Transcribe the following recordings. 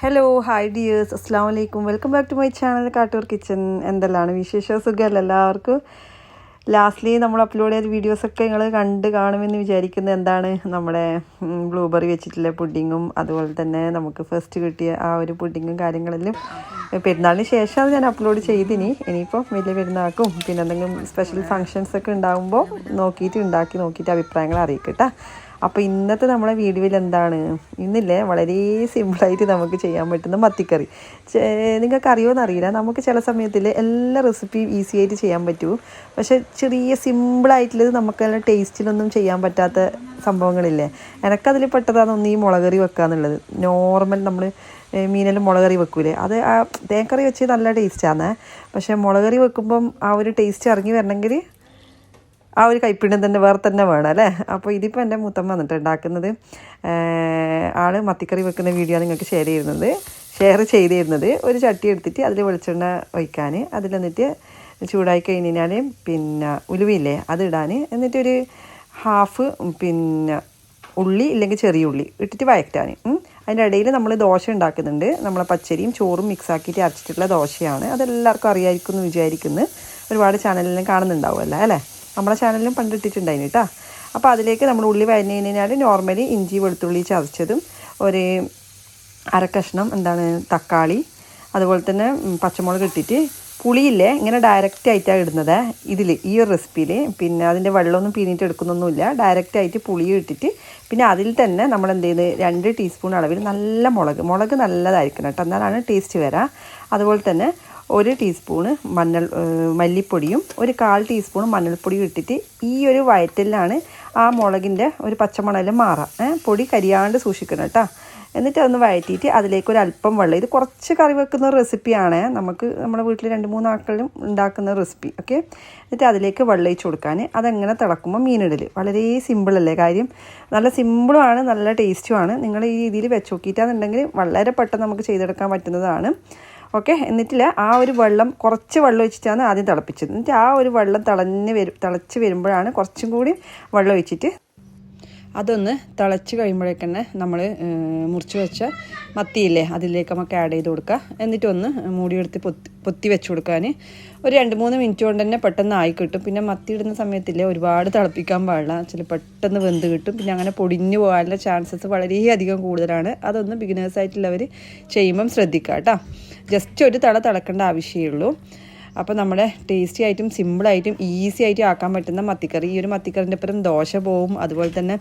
Hello hi dears അസ്സാം വലൈക്കും welcome back to my channel Kattoor kitchen എന്തെല്ലാം വിശേഷ? സുഖമല്ല എല്ലാവർക്കും? ലാസ്റ്റ്ലി നമ്മൾ അപ്ലോഡ് ചെയ്ത വീഡിയോസൊക്കെ നിങ്ങൾ കണ്ട് കാണുമെന്ന് വിചാരിക്കുന്നത് എന്താണ്? നമ്മുടെ ബ്ലൂബെറി വെച്ചിട്ടുള്ള പുഡിങ്ങും അതുപോലെ തന്നെ നമുക്ക് ഫസ്റ്റ് കിട്ടിയ ആ ഒരു പുഡിങ്ങും കാര്യങ്ങളെല്ലാം പെരുന്നാളിന് ശേഷം അത് ഞാൻ അപ്ലോഡ് ചെയ്തിനി. ഇനിയിപ്പോൾ വലിയ പെരുന്നാൾക്കും പിന്നെ എന്തെങ്കിലും സ്പെഷ്യൽ ഫങ്ഷൻസ് ഒക്കെ ഉണ്ടാകുമ്പോൾ നോക്കിയിട്ട് ഉണ്ടാക്കി നോക്കിയിട്ട് അഭിപ്രായങ്ങൾ അറിയിക്കട്ടെ. അപ്പോൾ ഇന്നത്തെ നമ്മളെ വീഡിയോയിൽ എന്താണ്? ഇന്നില്ലേ വളരെ സിമ്പിളായിട്ട് നമുക്ക് ചെയ്യാൻ പറ്റുന്ന മത്തിക്കറി. നിങ്ങൾക്ക് അറിയുമോ അറിയില്ല. നമുക്ക് ചില സമയത്തിൽ എല്ലാ റെസിപ്പിയും ഈസി ആയിട്ട് ചെയ്യാൻ പറ്റൂ. പക്ഷേ ചെറിയ സിമ്പിളായിട്ടുള്ളത് നമുക്ക് നല്ല ടേസ്റ്റിലൊന്നും ചെയ്യാൻ പറ്റാത്ത സംഭവങ്ങളില്ലേ? എനിക്കതിൽ പെട്ടതാണ് ഒന്ന് ഈ മുളകറി വെക്കുക എന്നുള്ളത് നോർമൽ നമ്മൾ മീനെല്ലാം മുളകറി വെക്കൂലേ. അത് ആ തേക്കറി വെച്ച് നല്ല ടേസ്റ്റാണ് പക്ഷേ മുളകറി വെക്കുമ്പം ആ ഒരു ടേസ്റ്റ് ഇറങ്ങി വരണമെങ്കിൽ ആ ഒരു കൈപ്പിണ്ണം തന്നെ വേറെ തന്നെ വേണം അല്ലേ? അപ്പോൾ ഇതിപ്പോൾ എന്റെ മുത്തമ്മ വന്നിട്ട് ഉണ്ടാക്കുന്നത് ആൾ മത്തിക്കറി വെക്കുന്ന വീഡിയോ നിങ്ങൾക്ക് ഷെയർ ചെയ്യുന്നത്. ഷെയർ ചെയ്തിരുന്നത് ഒരു ചട്ടി എടുത്തിട്ട് അതിൽ വെളിച്ചെണ്ണ ഒഴിക്കാൻ അതിൽ എന്നിട്ട് ചൂടായി കഴിഞ്ഞ് കഴിഞ്ഞാൽ പിന്നെ ഉലുവയില്ലേ അതിടാൻ എന്നിട്ടൊരു ഹാഫ് പിന്നെ ഉള്ളി ഇല്ലെങ്കിൽ ചെറിയ ഉള്ളി ഇട്ടിട്ട് വഴറ്റാൻ. അതിന്റെ ഇടയിൽ നമ്മൾ ദോശ ഉണ്ടാക്കുന്നുണ്ട്. നമ്മളെ പച്ചരിയും ചോറും മിക്സ് ആക്കിയിട്ട് അരച്ചിട്ടുള്ള ദോശയാണ്. അതെല്ലാവർക്കും അറിയായിരിക്കും എന്ന് വിചാരിക്കുന്നു. ഒരുപാട് ചാനലിലും കാണുന്നുണ്ടാവുമല്ലോ അല്ലേ? നമ്മളെ ചാനലിലും പണ്ടിട്ടിട്ടുണ്ടായിന് കേട്ടോ അപ്പോൾ അതിലേക്ക് നമ്മൾ ഉള്ളി വഴഞ്ഞു കഴിഞ്ഞാൽ നോർമലി ഇഞ്ചി വെളുത്തുള്ളി ചതച്ചതും ഒരു കഷ്ണം എന്താണ് തക്കാളി അതുപോലെ തന്നെ പച്ചമുളക് ഇട്ടിട്ട് പുളിയില്ലേ ഇങ്ങനെ ഡയറക്റ്റ് ആയിട്ടാണ് ഇടുന്നത് ഇതിൽ ഈ ഒരു റെസിപ്പിയിൽ പിന്നെ അതിന്റെ വെള്ളമൊന്നും പിന്നിട്ട് എടുക്കുന്നൊന്നുമില്ല. ഡയറക്റ്റ് ആയിട്ട് പുളി ഇട്ടിട്ട് പിന്നെ അതിൽ തന്നെ നമ്മൾ എന്ത് ചെയ്ത് രണ്ട് ടീസ്പൂൺ അളവിൽ നല്ല മുളക് മുളക് നല്ലതായിരിക്കണം കേട്ടോ എന്നാലാണ് ടേസ്റ്റ് വരാം. അതുപോലെ തന്നെ ഒരു ടീസ്പൂണ് മഞ്ഞൾ മല്ലിപ്പൊടിയും ഒരു കാൽ ടീസ്പൂൺ മഞ്ഞൾപ്പൊടിയും ഇട്ടിട്ട് ഈ ഒരു വയറ്റലിലാണ് ആ മുളകിന്റെ ഒരു പച്ചമുളകിൽ മാറാം. പൊടി കരിയാണ്ട് സൂക്ഷിക്കണം കേട്ടോ. എന്നിട്ട് അതൊന്ന് വഴറ്റിയിട്ട് അതിലേക്ക് ഒരു അല്പം വെള്ളം ഇത് കുറച്ച് കറി വെക്കുന്ന റെസിപ്പിയാണ് നമുക്ക് നമ്മുടെ വീട്ടിൽ രണ്ട് മൂന്ന് ആക്കളിലും ഉണ്ടാക്കുന്ന റെസിപ്പി ഓക്കെ എന്നിട്ട് അതിലേക്ക് വെള്ളം ഒഴിച്ച് കൊടുക്കാൻ അതെങ്ങനെ തിളക്കുമ്പോൾ മീനിടൽ വളരെ സിമ്പിളല്ലേ കാര്യം? നല്ല സിമ്പിളുമാണ് നല്ല ടേസ്റ്റുമാണ് നിങ്ങൾ ഈ രീതിയിൽ വെച്ച് നോക്കിയിട്ടാണെന്നുണ്ടെങ്കിൽ വളരെ പെട്ടെന്ന് നമുക്ക് ചെയ്തെടുക്കാൻ പറ്റുന്നതാണ്. ഓക്കെ? എന്നിട്ടില്ല ആ ഒരു വെള്ളം കുറച്ച് വെള്ളം ഒഴിച്ചിട്ടാണ് ആദ്യം തിളപ്പിച്ചത്. എന്നിട്ട് ആ ഒരു വെള്ളം തിളഞ്ഞ് വരും തിളച്ച് വരുമ്പോഴാണ് കുറച്ചും കൂടി വെള്ളം ഒഴിച്ചിട്ട് അതൊന്ന് തിളച്ച് കഴിയുമ്പോഴേക്കന്നെ നമ്മൾ മുറിച്ച് വെച്ച മത്തിയില്ലേ അതിലേക്ക് നമുക്ക് ആഡ് ചെയ്ത് കൊടുക്കുക എന്നിട്ടൊന്ന് മൂടിയെടുത്ത് പൊത്തി പൊത്തി വെച്ച് കൊടുക്കാൻ ഒരു രണ്ട് മൂന്ന് മിനിറ്റ് കൊണ്ട് തന്നെ പെട്ടെന്ന് ആയി കിട്ടും. പിന്നെ മത്തി ഇടുന്ന സമയത്തില്ലേ ഒരുപാട് തിളപ്പിക്കാൻ പാടില്ല. ചില പെട്ടെന്ന് വെന്ത് കിട്ടും. പിന്നെ അങ്ങനെ പൊടിഞ്ഞു പോകാനുള്ള ചാൻസസ് വളരെയധികം കൂടുതലാണ്. അതൊന്ന് ബിഗിനേഴ്സായിട്ടുള്ളവർ ചെയ്യുമ്പം ശ്രദ്ധിക്കുക കേട്ടോ. ജസ്റ്റ് ഒരു തള തിളക്കേണ്ട ആവശ്യമേ അപ്പോൾ നമ്മുടെ ടേസ്റ്റി ആയിട്ടും സിമ്പിളായിട്ടും ഈസി ആയിട്ട് ആക്കാൻ പറ്റുന്ന മത്തിക്കറി. ഈ ഒരു മത്തിക്കറിന്റെ അപ്പുറം ദോശ പോവും അതുപോലെ തന്നെ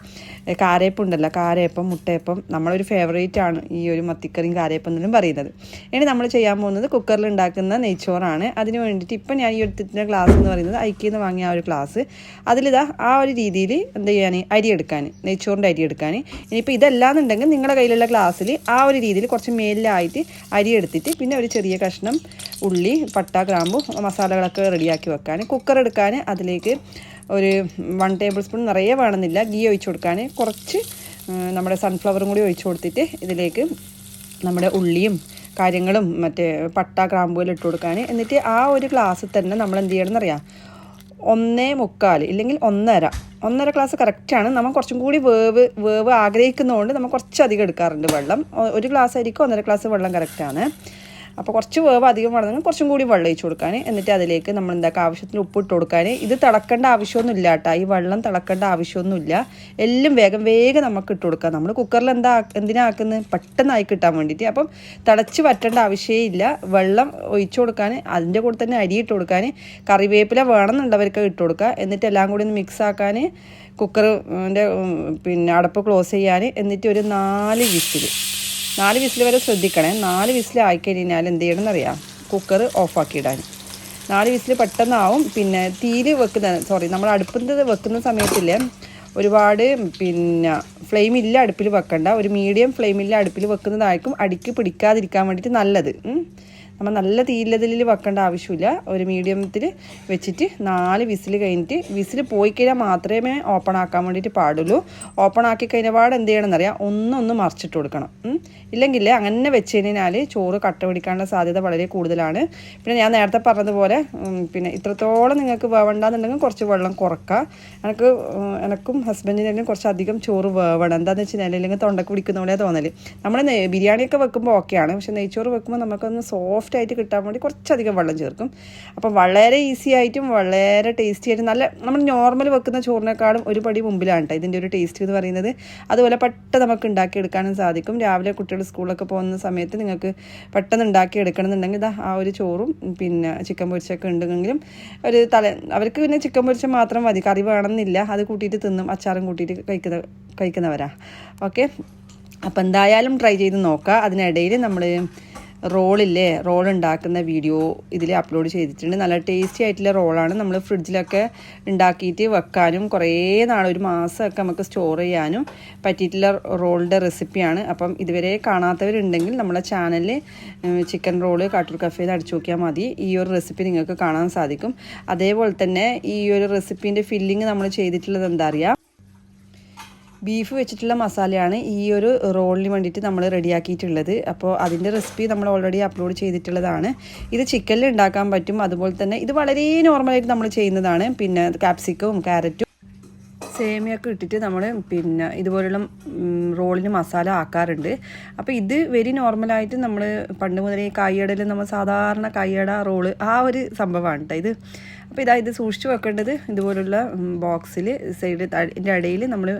കാരയപ്പം ഉണ്ടല്ലോ കാരയപ്പം മുട്ടയപ്പം. നമ്മളൊരു ഫേവറേറ്റ് ആണ് ഈ ഒരു മത്തിക്കറിയും കാരയപ്പം എന്നും പറയുന്നത്. ഇനി നമ്മൾ ചെയ്യാൻ പോകുന്നത് കുക്കറിൽ ഉണ്ടാക്കുന്ന നെയ്ച്ചോറാണ്. അതിന് വേണ്ടിയിട്ട് ഇപ്പം ഞാൻ ഈ എടുത്തിട്ടുള്ള ഗ്ലാസ് എന്ന് പറയുന്നത് ഐക്കിന്ന് വാങ്ങിയ ആ ഒരു ഗ്ലാസ് അതിലിതാ ആ ഒരു രീതിയിൽ എന്ത് ചെയ്യാൻ അരി എടുക്കാൻ നെയ്ച്ചോറിന്റെ അരി എടുക്കാൻ ഇനിയിപ്പോൾ ഇതല്ലാന്നുണ്ടെങ്കിൽ നിങ്ങളുടെ കയ്യിലുള്ള ഗ്ലാസ്സിൽ ആ ഒരു രീതിയിൽ കുറച്ച് മേലിലായിട്ട് അരി എടുത്തിട്ട് പിന്നെ ഒരു ചെറിയ കഷ്ണം ഉള്ളി പട്ട ഗ്രാമ്പു മസാലകളൊക്കെ റെഡിയാക്കി വെക്കാൻ. കുക്കർ എടുക്കാൻ അതിലേക്ക് ഒരു വൺ ടേബിൾ സ്പൂൺ നിറയെ വേണമെന്നില്ല. ഗീ ഒഴിച്ച് കൊടുക്കാൻ. കുറച്ച് നമ്മുടെ സൺഫ്ലവറും കൂടി ഒഴിച്ചു കൊടുത്തിട്ട് ഇതിലേക്ക് നമ്മുടെ ഉള്ളിയും കാര്യങ്ങളും മറ്റേ പട്ട ഗ്രാമ്പുകൾ ഇട്ട് കൊടുക്കാൻ. എന്നിട്ട് ആ ഒരു ഗ്ലാസ്സിൽ തന്നെ നമ്മൾ എന്ത് ചെയ്യണം എന്നറിയാം? ഒന്നേ മുക്കാൽ ഇല്ലെങ്കിൽ ഒന്നര. ഒന്നര ഗ്ലാസ് കറക്റ്റാണ് നമ്മൾ കുറച്ചും കൂടി വേവ് വേവ് ആഗ്രഹിക്കുന്നതുകൊണ്ട് നമ്മൾ കുറച്ചധികം എടുക്കാറുണ്ട് വെള്ളം. ഒരു ഗ്ലാസ് ആയിരിക്കും ഒന്നര ഗ്ലാസ് വെള്ളം കറക്റ്റാണ് അപ്പോൾ കുറച്ച് വേവ് അധികം വളർന്നെങ്കിൽ കുറച്ചും കൂടി വെള്ളം ഒഴിച്ച് കൊടുക്കാൻ എന്നിട്ട് അതിലേക്ക് നമ്മൾ എന്താക്കുക ആവശ്യത്തിന് ഉപ്പ് ഇട്ട് കൊടുക്കാൻ ഇത് തിളക്കേണ്ട ആവശ്യമൊന്നുമില്ല കേട്ടോ. ഈ വെള്ളം തിളക്കേണ്ട ആവശ്യമൊന്നുമില്ല. എല്ലാം വേഗം വേഗം നമുക്ക് ഇട്ട് കൊടുക്കാം. നമ്മൾ കുക്കറിൽ എന്താ എന്തിനാ ആക്കുന്നത്? പെട്ടെന്ന് കിട്ടാൻ വേണ്ടിയിട്ട് അപ്പം തിളച്ച് വറ്റേണ്ട ആവശ്യമേ ഇല്ല. വെള്ളം ഒഴിച്ചു കൊടുക്കാൻ അതിന്റെ കൂടെ തന്നെ അരി ഇട്ട് കൊടുക്കാൻ കറിവേപ്പില വേണമെന്നുണ്ടവർക്ക് ഇട്ട് കൊടുക്കുക എന്നിട്ട് എല്ലാം കൂടി ഒന്ന് മിക്സ് ആക്കാൻ കുക്കറിന്റെ പിന്നെ അടപ്പ് ക്ലോസ് ചെയ്യാൻ എന്നിട്ട് ഒരു നാല് വിസിൽ നാല് വിസിൽ വരെ ശ്രദ്ധിക്കണേ. നാല് വിസിൽ ആയിക്കഴിഞ്ഞാൽ എന്ത് ചെയ്യണം എന്നറിയാം കുക്കർ ഓഫാക്കി ഇടാൻ നാല് വിസിൽ പെട്ടെന്നാവും. പിന്നെ തീര് വെക്കുന്ന സോറി നമ്മൾ അടുപ്പിന്റെ വെക്കുന്ന സമയത്തിൽ ഒരുപാട് പിന്നെ ഫ്ലെയിം ഇല്ല അടുപ്പിൽ വെക്കണ്ട. ഒരു മീഡിയം ഫ്ലെയിമില്ല അടുപ്പിൽ വെക്കുന്നതായിരിക്കും അടിക്ക് പിടിക്കാതിരിക്കാൻ വേണ്ടിയിട്ട് നല്ലത്. നമ്മൾ നല്ല തീയില്ലതിൽ വെക്കേണ്ട ആവശ്യമില്ല. ഒരു മീഡിയത്തിൽ വെച്ചിട്ട് നാല് വിസിൽ കഴിഞ്ഞിട്ട് വിസിൽ പോയി കഴിഞ്ഞാൽ മാത്രമേ ഓപ്പൺ ആക്കാൻ വേണ്ടിയിട്ട് പാടുള്ളൂ. ഓപ്പൺ ആക്കി കഴിഞ്ഞ പാട് എന്ത് ചെയ്യണമെന്നറിയാം? ഒന്നൊന്ന് മറിച്ചിട്ട് കൊടുക്കണം. ഇല്ലെങ്കിൽ അങ്ങനെ വെച്ച് കഴിഞ്ഞാൽ ചോറ് കട്ട പിടിക്കാനുള്ള സാധ്യത വളരെ കൂടുതലാണ്. പിന്നെ ഞാൻ നേരത്തെ പറഞ്ഞതുപോലെ പിന്നെ ഇത്രത്തോളം നിങ്ങൾക്ക് വേവണ്ടെന്നുണ്ടെങ്കിൽ കുറച്ച് വെള്ളം കുറക്കുക. എനിക്ക് എനക്കും ഹസ്ബൻഡിനും കുറച്ചധികം ചോറ് വേവണം. എന്താണെന്ന് വെച്ച് കഴിഞ്ഞാൽ അല്ലെങ്കിൽ തൊണ്ടക്ക് പിടിക്കുന്ന പോലെ തോന്നൽ നമ്മൾ ബിരിയാണിയൊക്കെ വെക്കുമ്പോൾ ഓക്കെയാണ് പക്ഷേ നെയ്ച്ചോറ് വെക്കുമ്പോൾ നമുക്കൊന്ന് സോഫ്റ്റ് ആയിട്ട് കിട്ടാൻ വേണ്ടി കുറച്ചധികം വെള്ളം ചേർക്കും. അപ്പോൾ വളരെ ഈസി ആയിട്ടും വളരെ ടേസ്റ്റി ആയിട്ടും നല്ല നമ്മൾ നോർമൽ വെക്കുന്ന ചോറിനേക്കാളും ഒരു പടി മുമ്പിലാണ് കേട്ടോ ഇതിന്റെ ഒരു ടേസ്റ്റ് എന്ന് പറയുന്നത്. അതുപോലെ പെട്ടെന്ന് നമുക്ക് ഉണ്ടാക്കിയെടുക്കാനും സാധിക്കും. രാവിലെ കുട്ടികൾ സ്കൂളൊക്കെ പോകുന്ന സമയത്ത് നിങ്ങൾക്ക് പെട്ടെന്ന് ഉണ്ടാക്കി എടുക്കണമെന്നുണ്ടെങ്കിൽ ഇതാ ആ ഒരു ചോറും പിന്നെ ചിക്കൻ പൊരിച്ചൊക്കെ ഉണ്ടെങ്കിലും ഒരു തല അവർക്ക് പിന്നെ ചിക്കൻ പൊരിച്ച മാത്രം മതി. കറി വേണമെന്നില്ല. അത് കൂട്ടിയിട്ട് തിന്നും അച്ചാറും കൂട്ടിയിട്ട് കഴിക്കുന്ന കഴിക്കുന്നവരാ. ഓക്കെ അപ്പോൾ എന്തായാലും ട്രൈ ചെയ്ത് നോക്കുക അതിനിടയിൽ നമ്മൾ റോളില്ലേ റോൾ ഉണ്ടാക്കുന്ന വീഡിയോ ഇതിൽ അപ്ലോഡ് ചെയ്തിട്ടുണ്ട്. നല്ല ടേസ്റ്റി ആയിട്ടുള്ള റോളാണ്. നമ്മൾ ഫ്രിഡ്ജിലൊക്കെ ഉണ്ടാക്കിയിട്ട് വെക്കാനും കുറേ നാൾ ഒരു മാസമൊക്കെ നമുക്ക് സ്റ്റോർ ചെയ്യാനും പറ്റിയിട്ടുള്ള റോളിന്റെ റെസിപ്പിയാണ്. അപ്പം ഇതുവരെ കാണാത്തവരുണ്ടെങ്കിൽ നമ്മളെ ചാനലിൽ ചിക്കൻ റോൾ കാട്ടൂർ കഫേയിൽ അടിച്ചു നോക്കിയാൽ മതി. ഈ ഒരു റെസിപ്പി നിങ്ങൾക്ക് കാണാൻ സാധിക്കും. അതേപോലെ തന്നെ ഈ ഒരു റെസിപ്പീന്റെ ഫില്ലിങ് നമ്മൾ ചെയ്തിട്ടുള്ളത് എന്താ അറിയാം? ബീഫ് വെച്ചിട്ടുള്ള മസാലയാണ് ഈ ഒരു റോളിന് വേണ്ടിയിട്ട് നമ്മൾ റെഡിയാക്കിയിട്ടുള്ളത്. അപ്പോൾ അതിന്റെ റെസിപ്പി നമ്മൾ ഓൾറെഡി അപ്ലോഡ് ചെയ്തിട്ടുള്ളതാണ്. ഇത് ചിക്കനിൽ ഉണ്ടാക്കാൻ പറ്റും. അതുപോലെ തന്നെ ഇത് വളരെ നോർമലായിട്ട് നമ്മൾ ചെയ്യുന്നതാണ്. പിന്നെ കാപ്സിക്കവും ക്യാരറ്റും സേമിയൊക്കെ ഇട്ടിട്ട് നമ്മൾ പിന്നെ ഇതുപോലുള്ള റോളിന് മസാല ആക്കാറുണ്ട്. അപ്പോൾ ഇത് വെരി നോർമലായിട്ട് നമ്മൾ പണ്ട് മുതലേ കൈയടയിൽ നമ്മൾ സാധാരണ കൈയട റോൾ ആ ഒരു സംഭവമാണ് ഇത്. അപ്പോൾ ഇതാ ഇത് സൂക്ഷിച്ചു വെക്കേണ്ടത് ഇതുപോലുള്ള ബോക്സിൽ സൈഡ് ഇതിന്റെ ഇടയിൽ നമ്മൾ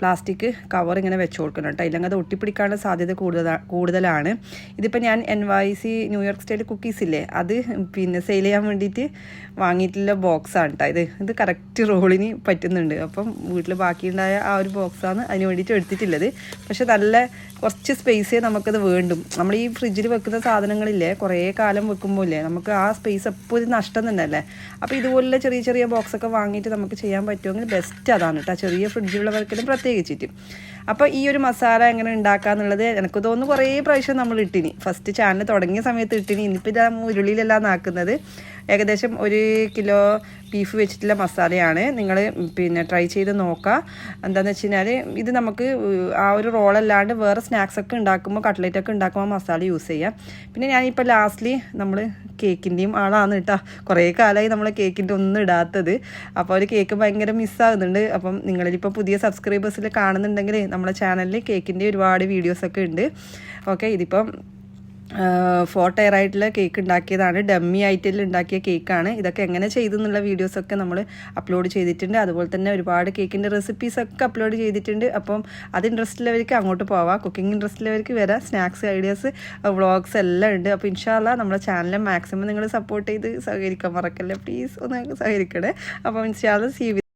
പ്ലാസ്റ്റിക് കവർ ഇങ്ങനെ വെച്ച് കൊടുക്കണം കേട്ടോ. ഇല്ലെങ്കിൽ അത് ഒട്ടിപ്പിടിക്കാനുള്ള സാധ്യത കൂടുതൽ കൂടുതലാണ്. ഇതിപ്പോൾ ഞാൻ N Y C New York style cookies ഇല്ലേ അത് പിന്നെ സെയിൽ ചെയ്യാൻ വേണ്ടിയിട്ട് വാങ്ങിയിട്ടുള്ള ബോക്സാണ് കേട്ടോ ഇത്. ഇത് കറക്റ്റ് റോളിന് പറ്റുന്നുണ്ട്. അപ്പം വീട്ടിൽ ബാക്കിയുണ്ടായ ആ ഒരു ബോക്സാണ് അതിന് വേണ്ടിയിട്ട് എടുത്തിട്ടുള്ളത്. പക്ഷെ നല്ല കുറച്ച് സ്പേസേ നമുക്കത് വേണ്ടും. നമ്മൾ ഈ ഫ്രിഡ്ജിൽ വെക്കുന്ന സാധനങ്ങളില്ലേ കുറേ കാലം വെക്കുമ്പോൾ ഇല്ലേ നമുക്ക് ആ സ്പേസ് എപ്പോഴും നഷ്ടം തന്നെയല്ലേ അപ്പോൾ ഇതുപോലുള്ള ചെറിയ ചെറിയ ബോക്സൊക്കെ വാങ്ങിയിട്ട് നമുക്ക് ചെയ്യാൻ പറ്റുമെങ്കിൽ ബെസ്റ്റ് അതാണ് കേട്ടോ ചെറിയ ഫ്രിഡ്ജുള്ളവർക്കെല്ലാം പ്രത്യേകിച്ചിട്ട്. അപ്പോൾ ഈ ഒരു മസാല എങ്ങനെ ഉണ്ടാക്കാന്നുള്ളത് എനിക്ക് തോന്നുന്നു കുറേ പ്രാവശ്യം നമ്മൾ ഇട്ടിനി. ഫസ്റ്റ് ചാനൽ തുടങ്ങിയ സമയത്ത് ഇട്ടിനി. ഇനിയിപ്പോൾ ഇതാ ഉരുളിയിലെല്ലാം നാക്കുന്നത്. ഏകദേശം ഒരു കിലോ ബീഫ് വെച്ചിട്ടുള്ള മസാലയാണ്. നിങ്ങൾ പിന്നെ ട്രൈ ചെയ്ത് നോക്കുക എന്താണെന്ന് വെച്ച് കഴിഞ്ഞാൽ ഇത് നമുക്ക് ആ ഒരു റോളല്ലാണ്ട് വേറെ സ്നാക്സ് ഒക്കെ ഉണ്ടാക്കുമ്പോൾ കട്ട്ലേറ്റ് ഒക്കെ ഉണ്ടാക്കുമ്പോൾ മസാല യൂസ് ചെയ്യാം. പിന്നെ ഞാനിപ്പോൾ ലാസ്റ്റ്ലി നമ്മൾ കേക്കിന്റെയും ആളാണ് കേട്ടോ. കുറേ കാലമായി നമ്മൾ കേക്കിന്റെ ഒന്നും ഇടാത്തത്. അപ്പോൾ ഒരു കേക്ക് ഭയങ്കര മിസ്സാകുന്നുണ്ട് അപ്പം നിങ്ങളിലിപ്പോൾ പുതിയ സബ്സ്ക്രൈബേഴ്സിൽ കാണുന്നുണ്ടെങ്കിൽ നമ്മുടെ ചാനലിൽ കേക്കിന്റെ ഒരുപാട് വീഡിയോസൊക്കെ ഉണ്ട്. ഓക്കെ ഇതിപ്പം ഫോർ ടയർ ആയിട്ടുള്ള കേക്ക് ഉണ്ടാക്കിയതാണ്. ഡമ്മി ആയിട്ടുള്ള ഉണ്ടാക്കിയ കേക്കാണ് ഇതൊക്കെ എങ്ങനെ ചെയ്തു എന്നുള്ള വീഡിയോസൊക്കെ നമ്മൾ അപ്ലോഡ് ചെയ്തിട്ടുണ്ട്. അതുപോലെ തന്നെ ഒരുപാട് കേക്കിന്റെ റെസിപ്പീസൊക്കെ അപ്ലോഡ് ചെയ്തിട്ടുണ്ട്. അപ്പം അത് ഇൻട്രസ്റ്റ് ഉള്ളവർക്ക് അങ്ങോട്ട് പോവാം. കുക്കിംഗ് ഇൻട്രസ്റ്റ് ഉള്ളവർക്ക് വരാം. സ്നാക്സ് ഐഡിയാസ് വ്ളോഗ്സ് എല്ലാം ഉണ്ട്. അപ്പോൾ ഇൻഷാല്ല നമ്മുടെ ചാനലിൽ മാക്സിമം നിങ്ങൾ സപ്പോർട്ട് ചെയ്ത് സഹകരിക്കാൻ മറക്കല്ലേ. പ്ലീസ് ഒന്ന് സഹകരിക്കണേ. അപ്പം ഇൻഷാല്ല സി